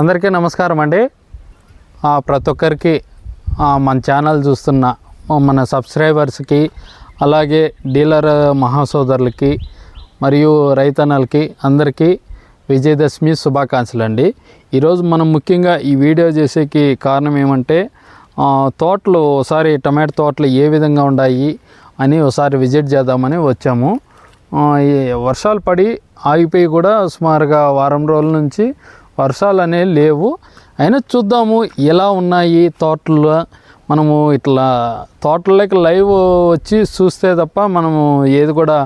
అందరికీ నమస్కారం అండి. ప్రతి ఒక్కరికి మన ఛానల్ చూస్తున్న మన సబ్స్క్రైబర్స్కి అలాగే డీలర్ మహాసోదరులకి మరియు రైతన్నలకి అందరికీ విజయదశమి శుభాకాంక్షలు అండి ఈరోజు మనం ముఖ్యంగా ఈ వీడియో చేసేకి కారణం ఏమంటే తోటలు ఒకసారి టమాటో తోటలు ఏ విధంగా ఉన్నాయి అని ఒకసారి విజిట్ చేద్దామని వచ్చాము. ఈ వర్షాలు పడి ఆగిపోయి కూడా సుమారుగా వారం రోజుల నుంచి వర్షాలు అనేవి లేవు. అయినా చూద్దాము ఎలా ఉన్నాయి తోటల్లో మనము ఇట్లా తోటలోకి లైవ్ వచ్చి చూస్తే తప్ప మనము ఏది కూడా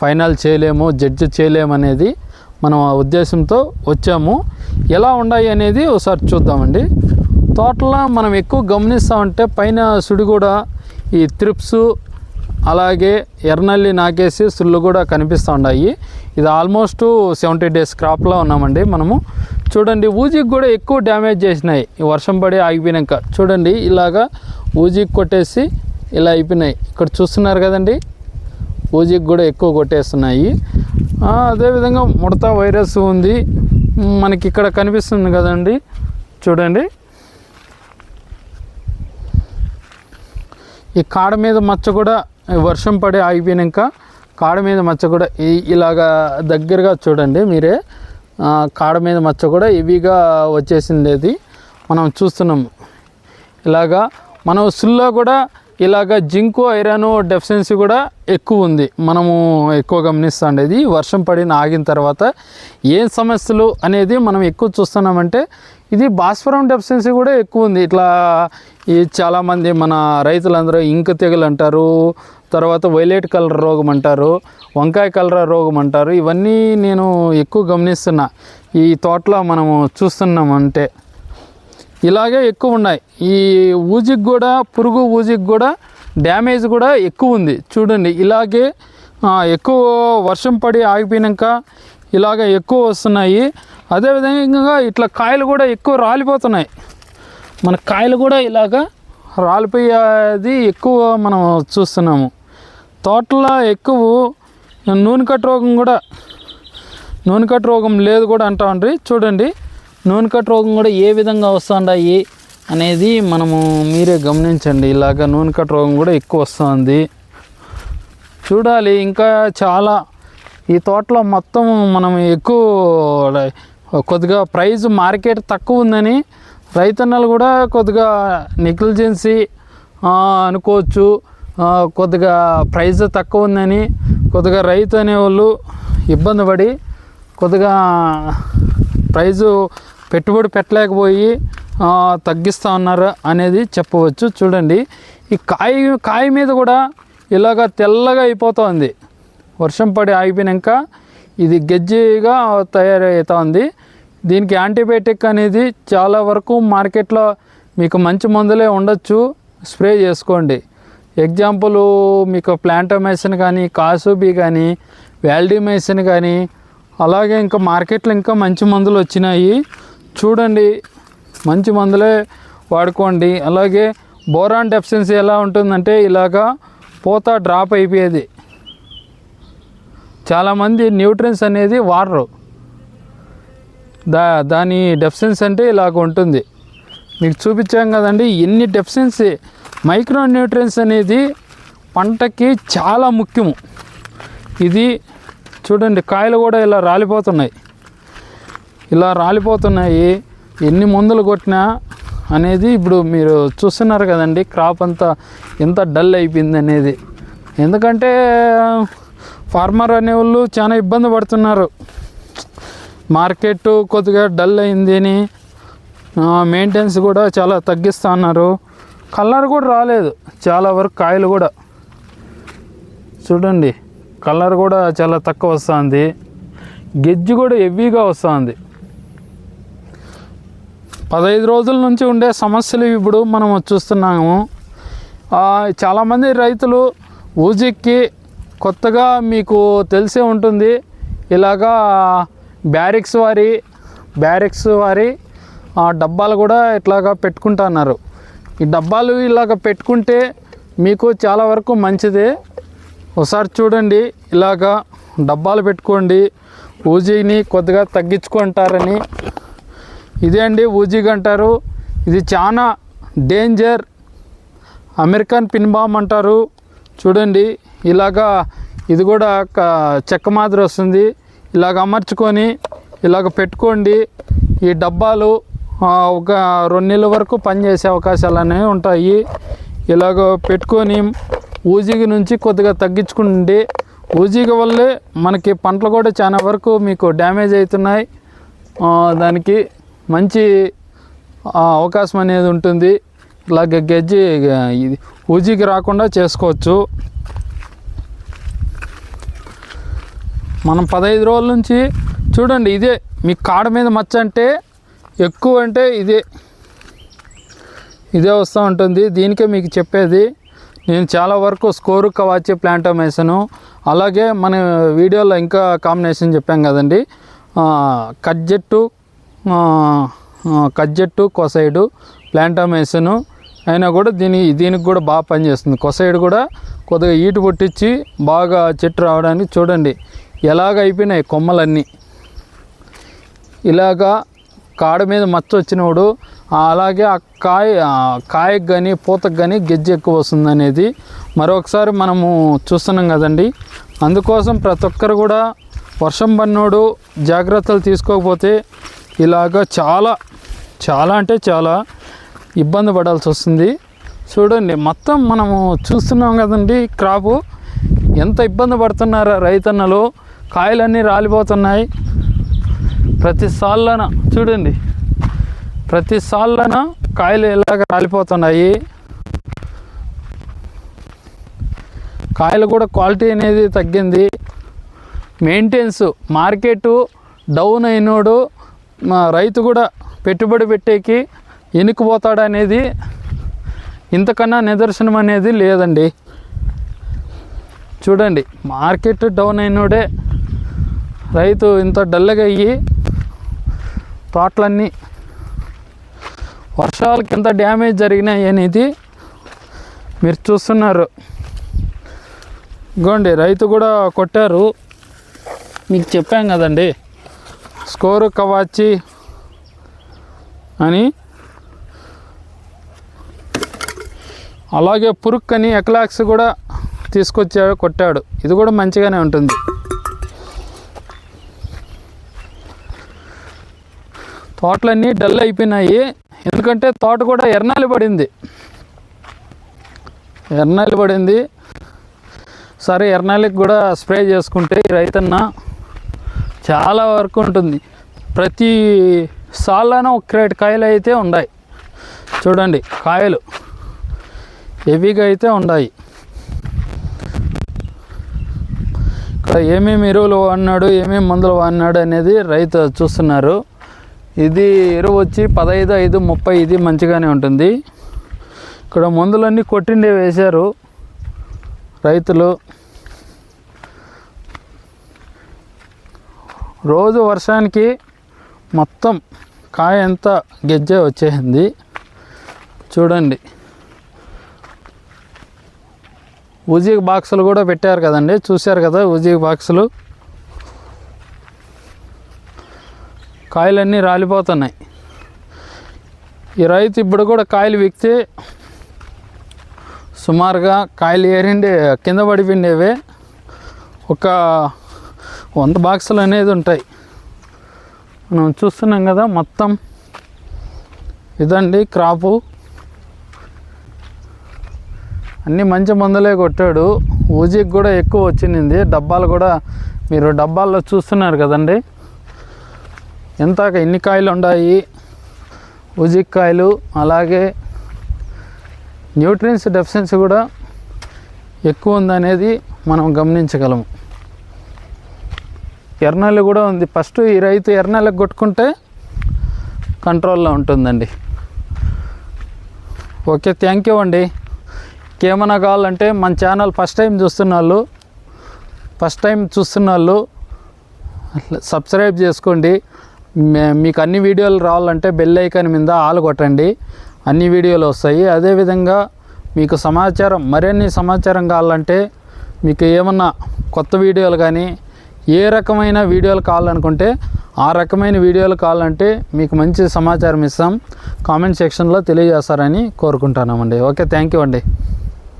ఫైనల్ చేయలేము జడ్జ్ చేయలేము అనేది మనం ఆ ఉద్దేశంతో వచ్చాము. ఎలా ఉన్నాయి అనేది ఒకసారి చూద్దామండి. తోటలో మనం ఎక్కువ గమనిస్తామంటే పైన సుడి కూడా ఈ త్రిప్స్ అలాగే ఎర్రనల్లి నాకేసి సుళ్ళు కూడా కనిపిస్తూ ఉన్నాయి ఇది ఆల్మోస్ట్ సెవెంటీ డేస్ క్రాప్లో ఉన్నామండి మనము. చూడండి ఊజికి కూడా ఎక్కువ డ్యామేజ్ చేసినాయి. వర్షం పడి ఆగిపోయినాక. చూడండి ఇలాగా ఊజికి కొట్టేసి ఇలా అయిపోయినాయి. ఇక్కడ చూస్తున్నారు కదండి ఊజికి కూడా ఎక్కువ కొట్టేస్తున్నాయి. అదేవిధంగా ముడత వైరస్ ఉంది. మనకి ఇక్కడ కనిపిస్తుంది కదండి చూడండి. ఈ కాడ మీద మచ్చ కూడా వర్షం పడి ఆగిపోయినాక కాడ మీద మచ్చ కూడా ఇలాగా దగ్గరగా చూడండి మీరే. కాడ మీద మచ్చ కూడా హెవీగా వచ్చేసింది అది మనం చూస్తున్నాము ఇలాగా మనం సుల్లో కూడా ఇలాగ జింకు ఐరన్ డెఫిషియన్సీ కూడా ఎక్కువ ఉంది. మనము ఎక్కువ గమనిస్తుండేది. వర్షం పడిన ఆగిన తర్వాత ఏం సమస్యలు అనేది మనం ఎక్కువ చూస్తున్నామంటే ఇది భాస్వరం డెఫిషియన్సీ కూడా ఎక్కువ ఉంది. ఇట్లా ఈ చాలామంది మన రైతులందరూ ఇంక తెగులు అంటారు తర్వాత వైలెట్ కలర్ రోగం అంటారు వంకాయ కలర్ రోగం అంటారు ఇవన్నీ నేను ఎక్కువ గమనిస్తున్నా. ఈ తోటలో మనము చూస్తున్నాం అంటే. ఇలాగే ఎక్కువ ఉన్నాయి. ఈ ఊజికి కూడా పురుగు ఊజికి కూడా డ్యామేజ్ కూడా ఎక్కువ ఉంది. చూడండి ఇలాగే ఎక్కువ వర్షం పడి ఆగిపోయినాక ఇలాగ ఎక్కువ వస్తున్నాయి. అదేవిధంగా ఇట్లా కాయలు కూడా ఎక్కువ రాలిపోతున్నాయి. మన కాయలు కూడా ఇలాగా రాలిపోయేది ఎక్కువ మనం చూస్తున్నాము. తోటలో ఎక్కువ నూనె కట్టు రోగం కూడా నూనె కట్టు రోగం లేదు కూడా అంటామండి చూడండి నూనె కట్టు రోగం కూడా ఏ విధంగా వస్తుండాయి అనేది మనము మీరే గమనించండి. ఇలాగ నూనె కట్టు రోగం కూడా ఎక్కువ వస్తుంది. చూడాలి ఇంకా చాలా ఈ తోటలో మొత్తం మనం ఎక్కువ కొద్దిగా ప్రైస్ మార్కెట్ తక్కువ ఉందని రైతన్నలు కూడా కొద్దిగా నెగ్లిజెన్సీ అనుకోవచ్చు. కొద్దిగా ప్రైస్ తక్కువ ఉందని కొద్దిగా రైతు అనేవాళ్ళు ఇబ్బంది పడి కొద్దిగా ప్రైజు పెట్టుబడి పెట్టలేకపోయి తగ్గిస్తూ ఉన్నారు అనేది చెప్పవచ్చు. చూడండి ఈ కాయ కాయ మీద కూడా ఇలాగ తెల్లగా అయిపోతుంది వర్షం పడి ఆగిపోయినాక ఇది గెజ్జిగా తయారవుతూ ఉంది. దీనికి యాంటీబయాటిక్ అనేది చాలా వరకు మార్కెట్లో మీకు మంచి మందులే ఉండొచ్చు. స్ప్రే చేసుకోండి. ఎగ్జాంపుల్ మీకు ప్లాంటోమైసిన్ కానీ కాసుబీ కానీ వ్యాల్డిమైసిన్ కానీ అలాగే ఇంకా మార్కెట్లో ఇంకా మంచి మందులు వచ్చినాయి. చూడండి మంచి మందులే వాడుకోండి. అలాగే బోరాన్ డెఫిషియన్సీ ఎలా ఉంటుందంటే ఇలాగా పూత డ్రాప్ అయిపోయేది. చాలామంది న్యూట్రియన్స్ అనేది వాడరు. దా దాని డెఫిషియన్సీ అంటే ఇలాగ ఉంటుంది. మీకు చూపించాం కదండి ఎన్ని డెఫిషియన్సీ మైక్రో న్యూట్రియన్స్ అనేది పంటకి చాలా ముఖ్యము. ఇది చూడండి కాయలు కూడా ఇలా రాలిపోతున్నాయి. ఇలా రాలిపోతున్నాయి. ఎన్ని మందులు కొట్టినా అనేది ఇప్పుడు మీరు చూస్తున్నారు కదండి క్రాప్ అంతా ఎంత డల్ అయిపోయింది అనేది. ఎందుకంటే ఫార్మర్ అనేవాళ్ళు చాలా ఇబ్బంది పడుతున్నారు. మార్కెట్ కొద్దిగా డల్ అయింది అని మెయింటెనెన్స్ కూడా చాలా తగ్గిస్తూ ఉన్నారు. కలర్ కూడా రాలేదు. చాలా వరకు కాయలు కూడా. చూడండి కలర్ కూడా చాలా తక్కువ వస్తుంది. గెజ్జి కూడా హెవీగా వస్తుంది. పదహైదు రోజుల నుంచి ఉండే సమస్యలు ఇప్పుడు మనం చూస్తున్నాము. చాలామంది రైతులు ఊజిక్కి కొత్తగా మీకు తెలిసే ఉంటుంది. ఇలాగా బ్యారిక్స్ వారి బ్యారిక్స్ వారి ఆ, డబ్బాలు కూడా ఇట్లాగా పెట్టుకుంటున్నారు. ఈ డబ్బాలు ఇలాగ పెట్టుకుంటే మీకు చాలా వరకు మంచిదే. ఒకసారి చూడండి ఇలాగా డబ్బాలు పెట్టుకోండి. ఊజీని కొద్దిగా తగ్గించుకుంటారని. ఇదే అండి ఊజీగా అంటారు ఇది చాలా డేంజర్. అమెరికన్ పిన్ బామ్ అంటారు. చూడండి ఇలాగా ఇది కూడా క- చెక్క మాదిరి వస్తుంది. ఇలాగ అమర్చుకొని ఇలాగ పెట్టుకోండి. ఈ డబ్బాలు ఒక రెండు నెలల వరకు పనిచేసే అవకాశాలు అనేవి ఉంటాయి. ఇలాగ పెట్టుకొని ఊజిగ నుంచి కొద్దిగా తగ్గించుకుంటే ఊజిగ వల్లే మనకి పంటలు కూడా చాలా వరకు మీకు డ్యామేజ్ అవుతున్నాయి. దానికి మంచి అవకాశం అనేది ఉంటుంది. ఇలాగ గెజ్జి ఇది ఊజికి రాకుండా చేసుకోవచ్చు. మనం పదహైదు రోజుల నుంచి చూడండి ఇదే మీ కాడ మీద మచ్చ అంటే ఎక్కువ అంటే ఇదే. ఇదే వస్తూ ఉంటుంది. దీనికే మీకు చెప్పేది నేను చాలా వరకు స్కోరు కవాచి ప్లాంటమేషను అలాగే మన వీడియోలో ఇంకా కాంబినేషన్ చెప్పాం కదండి. కజ్జెట్టు కజ్జెట్టు కొసైడు ప్లాంటమేషను అయినా కూడా దీని దీనికి కూడా బాగా పనిచేస్తుంది కొసైడు కూడా కొద్దిగా ఈటు పుట్టించి బాగా చెట్టు రావడానికి చూడండి. ఎలాగ అయిపోయినాయి కొమ్మలన్నీ. ఇలాగా కాడ మీద మచ్చ వచ్చినప్పుడు అలాగే ఆ కాయ కాయకు కానీ పూతకు కానీ గెజ్జి ఎక్కువ వస్తుంది అనేది మరొకసారి మనము చూస్తున్నాం కదండి. అందుకోసం ప్రతి ఒక్కరు కూడా వర్షం పడినోడు జాగ్రత్తలు తీసుకోకపోతే ఇలాగ చాలా చాలా అంటే చాలా ఇబ్బంది పడాల్సి వస్తుంది. చూడండి మొత్తం మనము చూస్తున్నాం కదండి క్రాపు. ఎంత ఇబ్బంది పడుతున్నారు రైతన్నలు. కాయలన్నీ రాలిపోతున్నాయి. ప్రతి సాళ్ళన చూడండి. ప్రతి సాళ్ళన కాయలు ఎలాగ రాలిపోతున్నాయి? కాయలు కూడా క్వాలిటీ అనేది తగ్గింది. మెయింటెన్స్ మార్కెట్ డౌన్ అయినోడు మా రైతు కూడా పెట్టుబడి పెట్టేకి ఎనుకుపోతాడు అనేది ఇంతకన్నా నిదర్శనం అనేది లేదండి. చూడండి మార్కెట్ డౌన్ అయినోడే రైతు ఇంత డల్గా అయ్యి తోటలన్నీ వర్షాలకి ఎంత డ్యామేజ్ జరిగినాయి అనేది మీరు చూస్తున్నారు. ఇగోండి రైతు కూడా కొట్టారు. మీకు చెప్పాం కదండి స్కోరు కవాచి అని. అలాగే పురుక్కని ఎక్లాక్స్ కూడా తీసుకొచ్చాడు కొట్టాడు. ఇది కూడా మంచిగానే ఉంటుంది. తోటలన్నీ డల్ అయిపోయినాయి. ఎందుకంటే తోట కూడా ఎర్నాలి పడింది. ఎర్నాలి పడింది. సరే ఎర్నాలికి కూడా స్ప్రే చేసుకుంటే రైతన్న చాలా వరకు ఉంటుంది. ప్రతి సాల్లోనే ఒక క్రేట్ కాయలు అయితే ఉన్నాయి చూడండి కాయలు హెవీగా అయితే ఉన్నాయి ఇక్కడ ఏమేమి ఎరువులు వాడినాడు ఏమేమి మందులు వాడినాడు అనేది రైతు చూస్తున్నారు. ఇది ఎరువు వచ్చి పదహైదు ఐదు ముప్పై ఇది మంచిగానే ఉంటుంది. ఇక్కడ మందులన్నీ కొట్టిండే వేశారు రైతులు. రోజు వర్షానికి మొత్తం కాయ అంతా గెజ్జే వచ్చేసింది. చూడండి. ఉజీగ్ బాక్సులు కూడా పెట్టారు కదండి. చూశారు కదా ఉజీగ్ బాక్సులు. కాయలన్నీ రాలిపోతున్నాయి. ఈ రైతు ఇప్పుడు కూడా కాయలు విక్తే సుమారుగా కాయలు ఏరిండే కింద పడిపోయిండేవే ఒక వంద బాక్సులు అనేది ఉంటాయి. మనం చూస్తున్నాం కదా మొత్తం. ఇదండి క్రాపు. అన్నీ మంచి మందులే కొట్టాడు. ఊజీకి కూడా ఎక్కువ వచ్చింది. డబ్బాలు కూడా మీరు డబ్బాల్లో చూస్తున్నారు కదండి. ఎంత ఎన్ని కాయలు ఉన్నాయి ఊజిక్ కాయలు అలాగే న్యూట్రియన్స్ డెఫిషియన్సీ కూడా ఎక్కువ ఉందనేది మనం గమనించగలము. ఎర్నెల్లి కూడా ఉంది. ఫస్ట్ ఈ రైతు ఎర్నెల్లకు కొట్టుకుంటే కంట్రోల్లో ఉంటుందండి. ఓకే థ్యాంక్ యూ అండి. ఇంకేమైనా కావాలంటే మన ఛానల్ ఫస్ట్ టైం చూస్తున్న వాళ్ళు ఫస్ట్ టైం చూస్తున్న వాళ్ళు సబ్స్క్రైబ్ చేసుకోండి. మీకు అన్ని వీడియోలు రావాలంటే బెల్ ఐకాన్ మీద ఆలు కొట్టండి. అన్ని వీడియోలు వస్తాయి. అదేవిధంగా మీకు సమాచారం మరిన్ని సమాచారం కావాలంటే మీకు ఏమన్నా కొత్త వీడియోలు కానీ ఏ రకమైన వీడియోలు కావాలనుకుంటే ఆ రకమైన వీడియోలు కావాలంటే మీకు మంచి సమాచారం ఇస్తాం. కామెంట్ సెక్షన్లో తెలియజేస్తారని కోరుకుంటున్నామండి. ఓకే థ్యాంక్ యూ అండి.